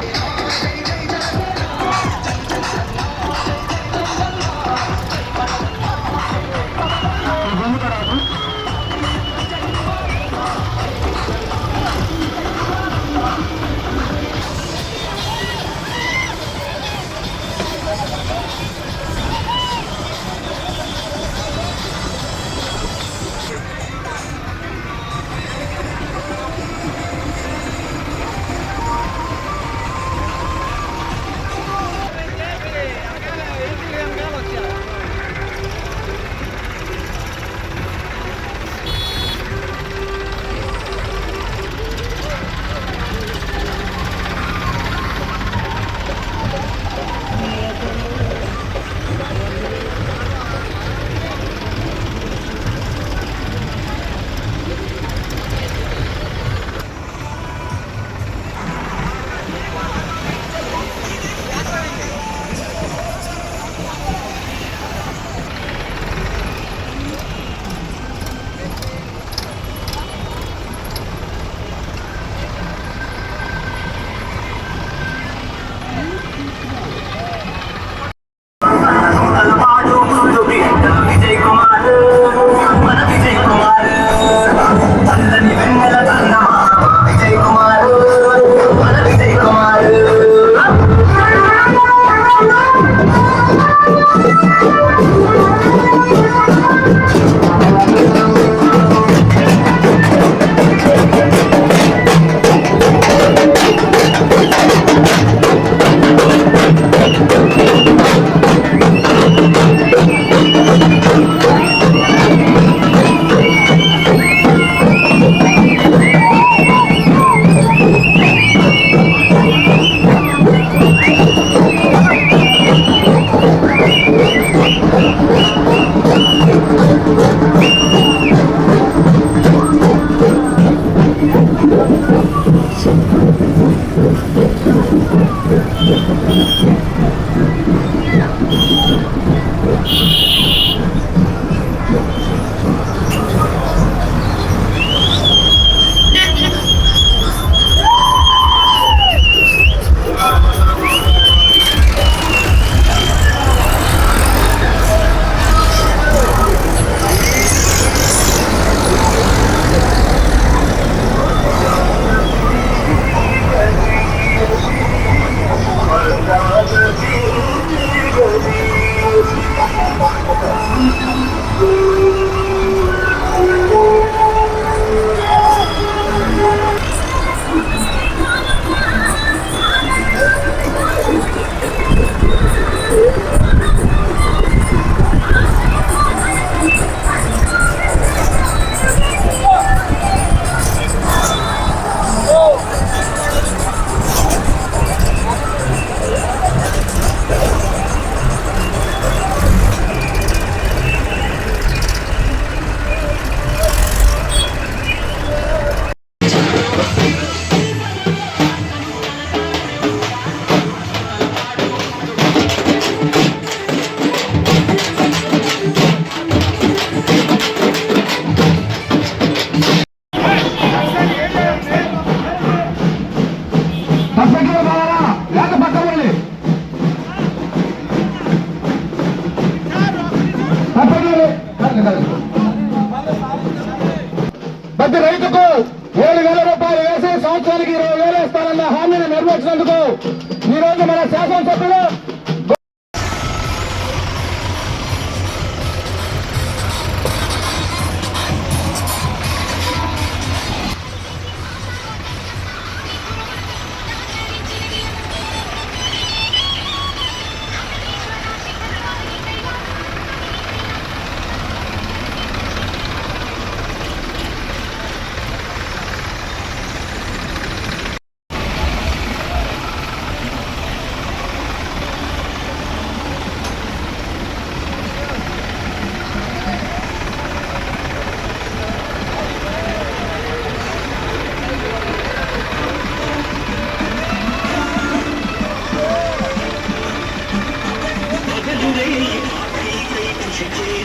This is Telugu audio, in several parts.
Yeah.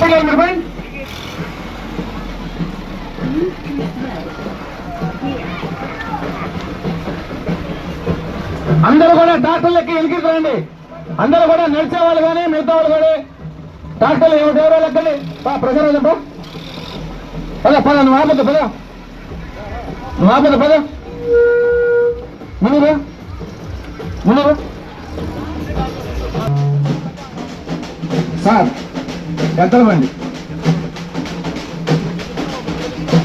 బాయ్ మీరు అందరూ కూడా డాక్టర్లకి ఎలికిరండి అందరూ కూడా నడిచే వాళ్ళు కానీ మిగతా వాళ్ళు కానీ డాక్టర్లు ఏమిటి ఎవరో లెక్కని ప్రజలు చెప్ప. పద పద నువ్వు ఆపద పద. నువ్వు ఆపద పద. ముందు ముందు సార్ గద్దల బండి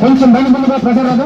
కొంచెం బండి ముందుగా ప్రెషర్ రాదు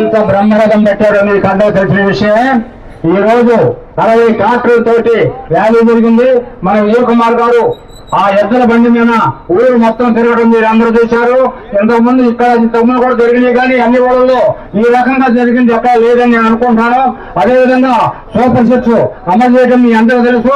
ఎంత బ్రహ్మరథం పెట్టారో మీకు అందరూ తెలిసిన విషయం? ఈ రోజు అరవై ట్రాక్టర్ల తోటి ర్యాలీ జరిగింది. మన విజయ్ కుమార్ గారు ఆ ఎద్దుల బండి మీద ఊరు మొత్తం తిరగడం మీరు అందరూ చూశారు. ఇంతకుముందు ఇక్కడ ఇంతకుముందు కూడా జరిగినాయి కానీ అన్ని ఊళ్ళలో ఈ రకంగా జరిగింది ఎక్కడ లేదని నేను అనుకుంటున్నాను. అదేవిధంగా సూపర్ సిక్స్ అమలు చేయడం మీ అందరూ తెలుసు.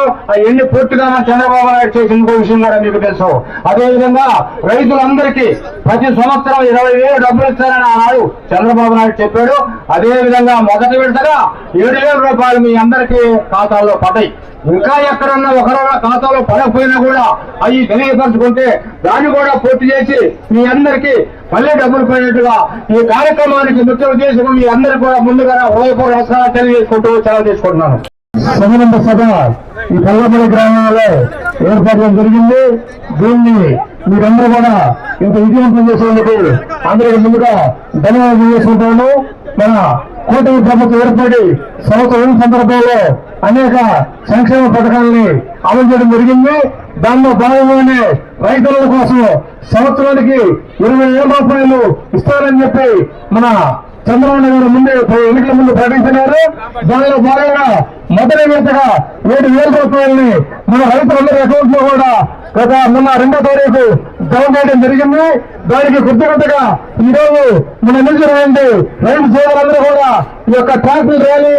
ఎన్ని పూర్తిగా చంద్రబాబు నాయుడు చేసిన ఇంకో విషయం కూడా మీకు తెలుసు. అదేవిధంగా రైతులందరికీ ప్రతి సంవత్సరం ఇరవై వేలు డబ్బులు ఇస్తారని ఆనాడు చంద్రబాబు నాయుడు చెప్పాడు. అదేవిధంగా మొదటి విడతగా ఏడు వేల రూపాయలు మీ అందరికీ ఖాతాల్లో పడ్డాయి. ఇంకా ఎక్కడన్నా ఒకరో ఖాతాలో పడకపోయినా కూడా అవి తెలియపరచుకుంటే దాన్ని కూడా పూర్తి చేసి మీ అందరికీ మళ్ళీ డబ్బులు పడినట్టుగా ఈ కార్యక్రమానికి ముఖ్య ఉద్దేశం మీ అందరికీ కూడా ముందుగా హృదయపూర్వక నమస్కారాలు తెలియజేసుకుంటూ సెలవు తీసుకుంటున్నాను. సమరంభ సభ ఈ కల్లపల్లి గ్రామంలో ఏర్పాటు జరిగింది. దీన్ని మీరందరూ కూడా ఇంత విజయవంతం చేసేందుకు అందరికీ ముందుగా ధన్యవాదాలు చేసుకుంటాను మన కూటమి ప్రభుత్వం ఏర్పడి సంవత్సరం సందర్భంలో అనేక సంక్షేమ పథకాలని అమలు చేయడం జరిగింది. దానిలో భాగంగానే రైతుల కోసం సంవత్సరానికి ఇరవై వేల రూపాయలు ఇస్తారని చెప్పి మన చంద్రబాబు నాయుడు ముందే ఎన్నికల ముందు ప్రకటించినారు. దానిలో భాగంగా మొదటి విడతగా ఏడు వేల రూపాయలని మన రైతులందరి అకౌంట్లో కూడా గత మొన్న రెండో తారీఖు జమ చేయడం జరిగింది. దానికి కృతజ్ఞతగా ఈ రోజు మన నిలిచినటువంటి రైతు సోదరులందరూ కూడా ఈ యొక్క ట్రాక్టర్ ర్యాలీ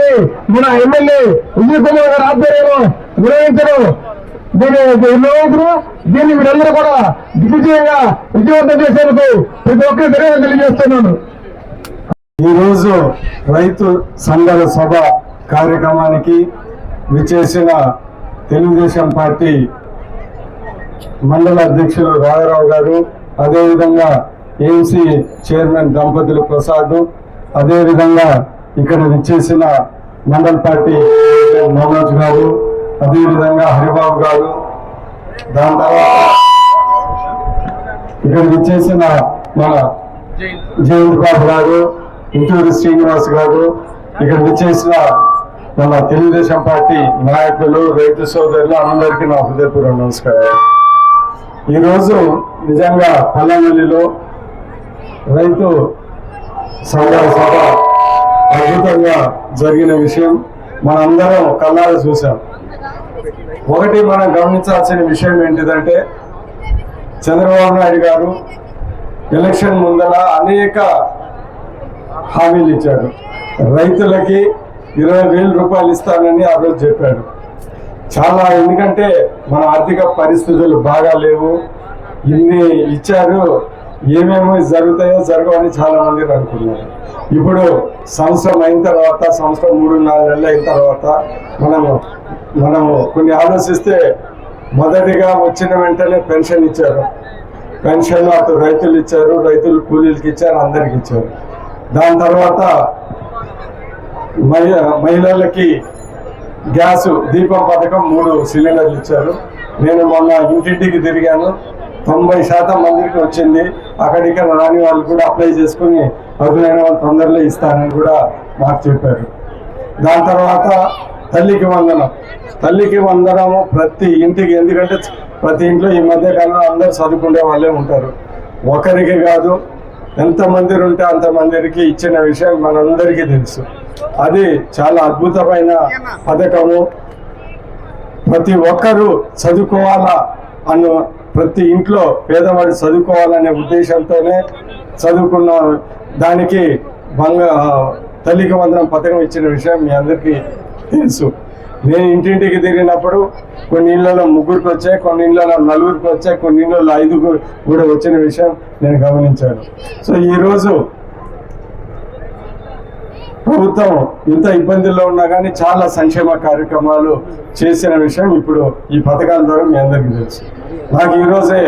మన ఎమ్మెల్యే విజయ్ కుమార్ గారి ఆధ్వర్యంలో నిర్వహించడం దీని నిర్వహించరు దీన్ని మీరందరూ కూడా దిగ్విజయంగా విజయవంతం చేసేందుకు ప్రతి ఒక్కరి ధైర్యం తెలియజేస్తున్నాను. ఈరోజు రైతు సంఘాల సభ కార్యక్రమానికి విచ్చేసిన తెలుగుదేశం పార్టీ మండల అధ్యక్షులు రాఘరావు గారు అదేవిధంగా ఏఎంసీ చైర్మన్ దంపతులు ప్రసాద్ అదేవిధంగా ఇక్కడ విచ్చేసిన మండల్ పార్టీ మనోజ్ గారు అదేవిధంగా హరిబాబు గారు. దాని తర్వాత ఇక్కడ విచ్చేసిన మన జయంత్ బాబు గారు ఇంటూరి శ్రీనివాస్ గారు ఇక్కడ విచ్చేసిన మన తెలుగుదేశం పార్టీ నాయకులు రైతు సోదరులు అందరికీ నా హృదయపూర్వ నమస్కారం ఈరోజు నిజంగా పల్లెమల్లిలో రైతు సంఘాల సభ అద్భుతంగా జరిగిన విషయం మనందరం కళ్ళారా చూసాం ఒకటి మనం గమనించాల్సిన విషయం ఏంటిదంటే చంద్రబాబు నాయుడు గారు ఎలక్షన్ ముందర అనేక హామీలు ఇచ్చాడు. రైతులకి ఇరవై వేల రూపాయలు ఇస్తానని ఆ రోజు చెప్పాడు. చాలా ఎందుకంటే మన ఆర్థిక పరిస్థితులు బాగా లేవు. ఇన్ని ఇచ్చారు ఏమేమి జరుగుతాయో జరగవని చాలా మంది అనుకున్నారు. ఇప్పుడు సంవత్సరం అయిన తర్వాత సంవత్సరం మూడు నాలుగు నెలలు అయిన తర్వాత మనము మనము కొన్ని ఆలోచిస్తే మొదటిగా వచ్చిన వెంటనే పెన్షన్ ఇచ్చారు. పెన్షన్ అటు రైతులు ఇచ్చారు రైతులు కూలీలకి ఇచ్చారు అందరికి ఇచ్చారు. దాని తర్వాత మహి మహిళలకి గ్యాస్ దీపం పథకం మూడు సిలిండర్లు ఇచ్చారు. నేను మొన్న ఇంటింటికి తిరిగాను. తొంభై శాతం మందికి వచ్చింది. అక్కడిక్కడ రాని వాళ్ళు కూడా అప్లై చేసుకుని అర్హులైన వాళ్ళు తొందరలో ఇస్తారని కూడా మాకు చెప్పారు. దాని తర్వాత తల్లికి వందనం. తల్లికి వందనము ప్రతి ఇంటికి ఎందుకంటే ప్రతి ఇంట్లో ఈ మధ్య కాలంలో అందరూ చదువుకునే వాళ్ళే ఉంటారు. ఒకరికి కాదు ఎంతమంది ఉంటే అంతమందికి ఇచ్చిన విషయం మనందరికీ తెలుసు. అది చాలా అద్భుతమైన పథకము. ప్రతి ఒక్కరూ చదువుకోవాలా అన్న ప్రతి ఇంట్లో పేదవాడు చదువుకోవాలనే ఉద్దేశంతోనే చదువుకున్న. దానికి బంగ తల్లికి వందనం పథకం ఇచ్చిన విషయం మీ అందరికీ తెలుసు. నేను ఇంటింటికి తిరిగినప్పుడు కొన్ని ఇళ్ళలో ముగ్గురికి వచ్చాయి కొన్ని ఇళ్ళలో నలుగురికి వచ్చాయి కొన్ని ఇళ్ళలో ఐదుగురు కూడా వచ్చిన విషయం నేను గమనించాను. సో ఈరోజు ప్రభుత్వం ఇంత ఇబ్బందుల్లో ఉన్నా కానీ చాలా సంక్షేమ కార్యక్రమాలు చేసిన విషయం ఇప్పుడు ఈ పథకాల ద్వారా మీ అందరికీ తెలుసు. నాకు ఈరోజే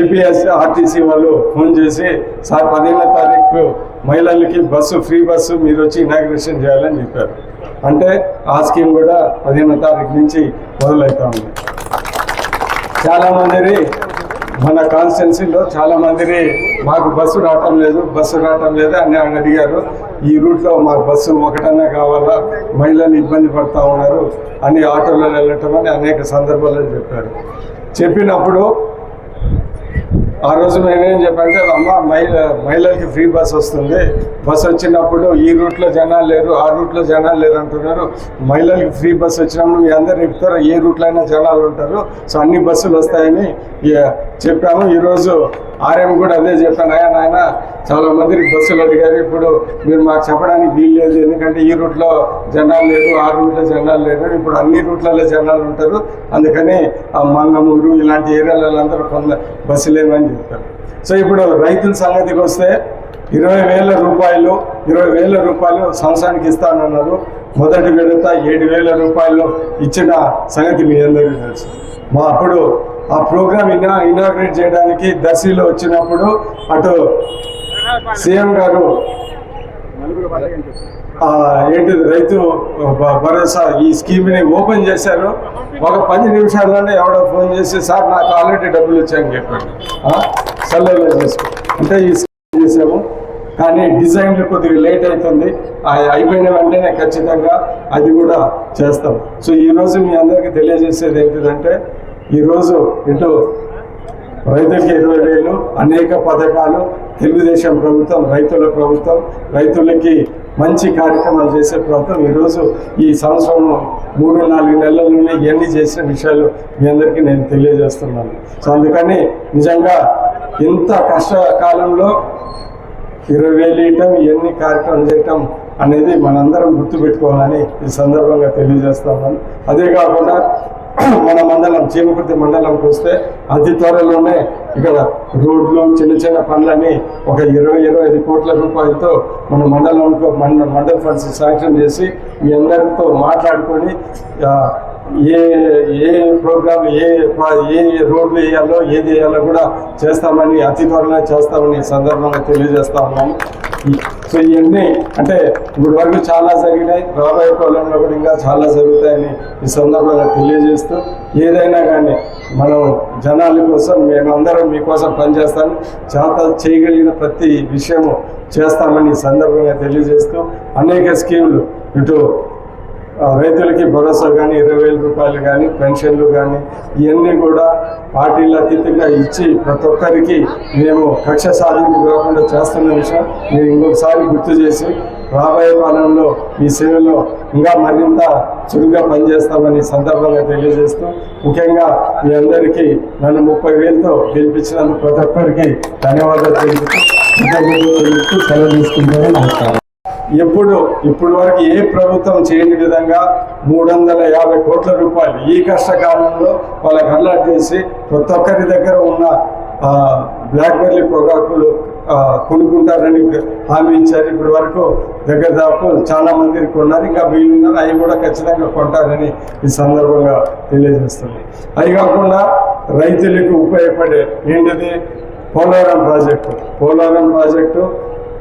ఏపీఎస్ ఆర్టీసీ వాళ్ళు ఫోన్ చేసి సార్ పదిహేనో తారీఖు మహిళలకి బస్సు ఫ్రీ బస్సు మీరు వచ్చి ఇనాగ్రేషన్ చేయాలని చెప్పారు. అంటే ఆ స్కీమ్ కూడా పదిహేనో తారీఖు నుంచి మొదలవుతా ఉంది. చాలామంది మన కాన్స్టిట్యున్సీలో చాలా మాకు బస్సు రావటం లేదు బస్సు రావటం లేదు అని అని అడిగారు. ఈ రూట్లో మాకు బస్సు ఒకటన్నా కావాలా? మహిళలు ఇబ్బంది పడుతూ ఉన్నారు. అని ఆటోలలో వెళ్ళటం అని అనేక సందర్భాల్లో చెప్పారు. చెప్పినప్పుడు ఆ రోజు నేనేం చెప్పంటే అమ్మ మహిళ మహిళలకి ఫ్రీ బస్ వస్తుంది. బస్ వచ్చినప్పుడు ఈ రూట్లో జనాలు లేరు ఆ రూట్లో జనాలు లేరు అంటున్నారు. మహిళలకి ఫ్రీ బస్ వచ్చినప్పుడు మీ అందరు చెప్తారు? ఏ రూట్లో అయినా జనాలు ఉంటారు. సో అన్ని బస్సులు వస్తాయని చెప్పాము. ఈరోజు ఆర్ఎం కూడా అదే చెప్పాను ఆయన ఆయన చాలా మందికి బస్సులు అడిగారు ఇప్పుడు మీరు మాకు చెప్పడానికి వీలు లేదు ఎందుకంటే ఈ రూట్లో జనాలు లేదు ఆ రూట్లో జనాలు లేరు ఇప్పుడు అన్ని రూట్లలో జనాలు ఉంటారు అందుకని ఆ మంగమూరు ఇలాంటి ఏరియాలలో అందరూ కొంత బస్సు లేవని చెప్పారు సో ఇప్పుడు రైతుల సంగతికి వస్తే ఇరవై వేల రూపాయలు ఇరవై వేల రూపాయలు సంవత్సరానికి ఇస్తానన్నారు. మొదటి విడత ఏడు వేల రూపాయలు ఇచ్చిన సంగతి మీ అందరికీ తెలుసు. మా అప్పుడు ఆ ప్రోగ్రామ్ ఇనా ఇనాగ్రేట్ చేయడానికి దర్శిలో వచ్చినప్పుడు అటు సీఎం గారు ఏంటి ఏంటిది రైతు భరోసా ఈ స్కీమ్ని ఓపెన్ చేశారు. ఒక పది నిమిషాల్లోనే ఎవడో ఫోన్ చేసి సార్ నాకు ఆల్రెడీ డబ్బులు వచ్చాయని చెప్పాడు. సల్లెలో చేసుకో. అంటే ఈ స్కీమ్ చేసాము కానీ డిజైన్లు కొద్దిగా లేట్ అవుతుంది అయిపోయిన వెంటనే ఖచ్చితంగా అది కూడా చేస్తాం. సో ఈరోజు మీ అందరికీ తెలియజేసేది ఏంటిదంటే ఈరోజు ఇటు రైతులకి ఇరవై వేలు అనేక పథకాలు తెలుగుదేశం ప్రభుత్వం రైతుల ప్రభుత్వం రైతులకి మంచి కార్యక్రమాలు చేసే ప్రభుత్వం ఈరోజు ఈ సంవత్సరం మూడు నాలుగు నెలల్లోనే ఇవన్నీ చేసిన విషయాలు మీ అందరికీ నేను తెలియజేస్తున్నాను. సో అందుకని నిజంగా ఇంత కష్టకాలంలో ఇరవై వేలు ఇవ్వటం ఇవన్నీ కార్యక్రమం చేయటం అనేది మనందరం గుర్తుపెట్టుకోవాలని ఈ సందర్భంగా తెలియజేస్తున్నాను. అదే కాకుండా మన మండలం చీమకుర్తి మండలంకి వస్తే అతి త్వరలోనే ఇక్కడ రోడ్లు చిన్న చిన్న పనులని ఒక ఇరవై ఇరవై ఐదు కోట్ల రూపాయలతో మన మండలంలో మండల ఫండ్స్ శాంక్షన్ చేసి మీ అందరితో మాట్లాడుకొని ఏ ఏ ప్రోగ్రామ్ ఏ ఏ రోడ్లు వేయాలో ఏది వేయాలో కూడా చేస్తామని అతి త్వరలో చేస్తామని ఈ సందర్భంగా తెలియజేస్తా ఉన్నాము సో ఇవన్నీ అంటే ఇప్పుడు వరకు చాలా జరిగినాయి. రాబోయే కాలంలో కూడా ఇంకా చాలా జరుగుతాయని ఈ సందర్భంగా తెలియజేస్తూ ఏదైనా కానీ మనం జనాల కోసం మేమందరం మీకోసం పనిచేస్తాను. చేత చేయగలిగిన ప్రతి విషయము చేస్తామని సందర్భంగా తెలియజేస్తూ అనేక స్కీములు ఇటు రైతులకి భరోసా కానీ ఇరవై వేల రూపాయలు కానీ పెన్షన్లు కానీ ఇవన్నీ కూడా పార్టీల అతీతంగా ఇచ్చి ప్రతి ఒక్కరికి మేము కక్ష సాధింపు కాకుండా చేస్తున్న విషయం నేను ఇంకొకసారి గుర్తు చేసి రాబోయే కాలంలో ఈ సేవలో ఇంకా మరింత చురుగ్గా పనిచేస్తామని ఈ సందర్భంగా తెలియజేస్తూ ముఖ్యంగా మీ అందరికీ నన్ను ముప్పై వేలతో గెలిపించినందుకు ప్రతి ఒక్కరికి ధన్యవాదాలు తెలుపుతూ తెలుపుతూ సెలవు తీసుకుంటాను నమస్కారం ఎప్పుడు ఇప్పుడు వరకు ఏ ప్రభుత్వం చేయని విధంగా మూడు వందల యాభై కోట్ల రూపాయలు ఈ కష్టకాలంలో వాళ్ళకి అలర్ట్ చేసి ప్రతి ఒక్కరి దగ్గర ఉన్న బ్లాక్బెర్రీ పొగాకులు కొనుక్కుంటారని హామీ ఇచ్చారు. ఇప్పటి వరకు దగ్గర దాపు చాలా మంది కొన్నారు. ఇంకా వీళ్ళు అవి కూడా ఖచ్చితంగా కొంటారని ఈ సందర్భంగా తెలియజేస్తుంది అవి కాకుండా రైతులకు ఉపయోగపడే ఏంటిది? పోలవరం ప్రాజెక్టు. పోలవరం ప్రాజెక్టు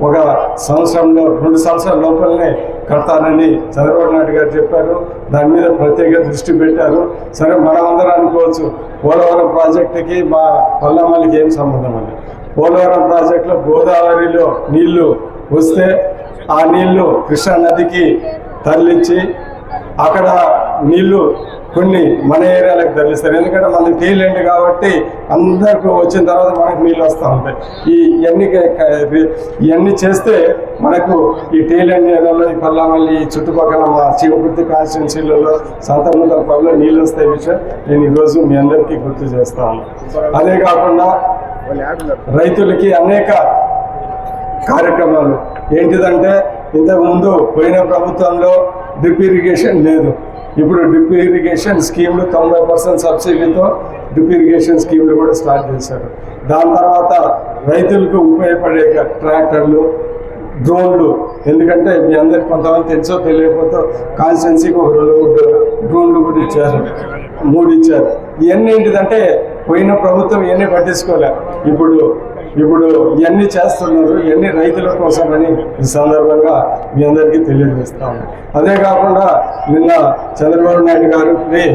ఒక సంవత్సరంలో రెండు సంవత్సరాల లోపలనే కడతానని చంద్రబాబు నాయుడు గారు చెప్పారు. దాని మీద ప్రత్యేక దృష్టి పెట్టారు. సరే మనం అందరం అనుకోవచ్చు పోలవరం ప్రాజెక్టుకి మా పల్లమ్మలకి ఏం సంబంధం అని పోలవరం ప్రాజెక్టులో గోదావరిలో నీళ్ళు వస్తే ఆ నీళ్ళు కృష్ణా నదికి తరలించి అక్కడ నీళ్ళు కొన్ని మన ఏరియాలకు తరలిస్తారు. ఎందుకంటే మనది టీలెండ్ కాబట్టి అందరికి వచ్చిన తర్వాత మనకు నీళ్ళు వస్తూ ఉంటాయి. ఈ ఇవన్నీ ఇవన్నీ చేస్తే మనకు ఈ టీలెండ్ ఏరియాలో ఈ పల్లామల్లి ఈ చుట్టుపక్కల మా శివకుర్తి కాన్స్టిట్యున్సీలలో సంతర్మతల పనులు నీళ్ళు వస్తాయి విషయం నేను ఈరోజు మీ అందరికీ గుర్తు చేస్తాను అదే కాకుండా రైతులకి అనేక కార్యక్రమాలు. ఏంటిదంటే ఇంతకుముందు పోయిన ప్రభుత్వంలో డ్రిప్ ఇరిగేషన్ లేదు. ఇప్పుడు డ్రిప్ ఇరిగేషన్ స్కీమ్లు తొంభై పర్సెంట్ సబ్సిడీతో డ్రిప్ ఇరిగేషన్ స్కీమ్లు కూడా స్టార్ట్ చేశారు. దాని తర్వాత రైతులకు ఉపయోగపడే ట్రాక్టర్లు డ్రోన్లు. ఎందుకంటే మీ అందరికి కొంతమంది తెలుసో తెలియకపోతే కాన్స్టెన్సీకి ఒక రెండు మూడు డ్రోన్లు కూడా ఇచ్చారు. మూడు ఇచ్చారు. ఇవన్నీ ఏంటిదంటే పోయిన ప్రభుత్వం ఇవన్నీ పట్టించుకోలే. ఇప్పుడు ఇప్పుడు ఇవన్నీ చేస్తున్నారు ఇవన్నీ రైతుల కోసమని ఈ సందర్భంగా మీ అందరికీ తెలియజేస్తాను అదే కాకుండా నిన్న చంద్రబాబు నాయుడు గారిని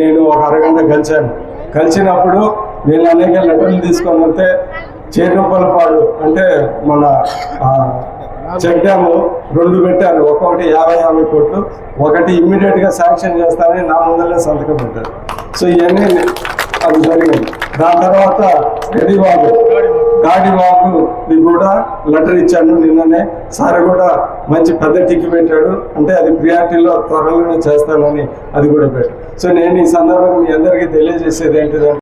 నేను ఒక అరగంట కలిశాను. కలిసినప్పుడు నేను అనేక లెటర్లు తీసుకొని వస్తే చేరుపలపాడు అంటే మన చెక్ డ్యామ్ రెండు పెట్టారు. ఒక్కొక్కటి యాభై యాభై కోట్లు. ఒకటి ఇమ్మీడియట్గా శాంక్షన్ చేస్తానని నా ముందరనే సంతకం పెట్టారు. సో ఇవన్నీ అది జరిగింది దాని తర్వాత నాటి గాడివాగు కూడా లెటర్ ఇచ్చాను నిన్ననే. సార్ కూడా మంచి పెద్ద టిక్కి పెట్టాడు. అంటే అది ప్రియారిటీలో త్వరలోనే చేస్తానని అది కూడా పెట్టాడు. సో నేను ఈ సందర్భంగా మీ అందరికీ తెలియజేసేది ఏంటిదంటే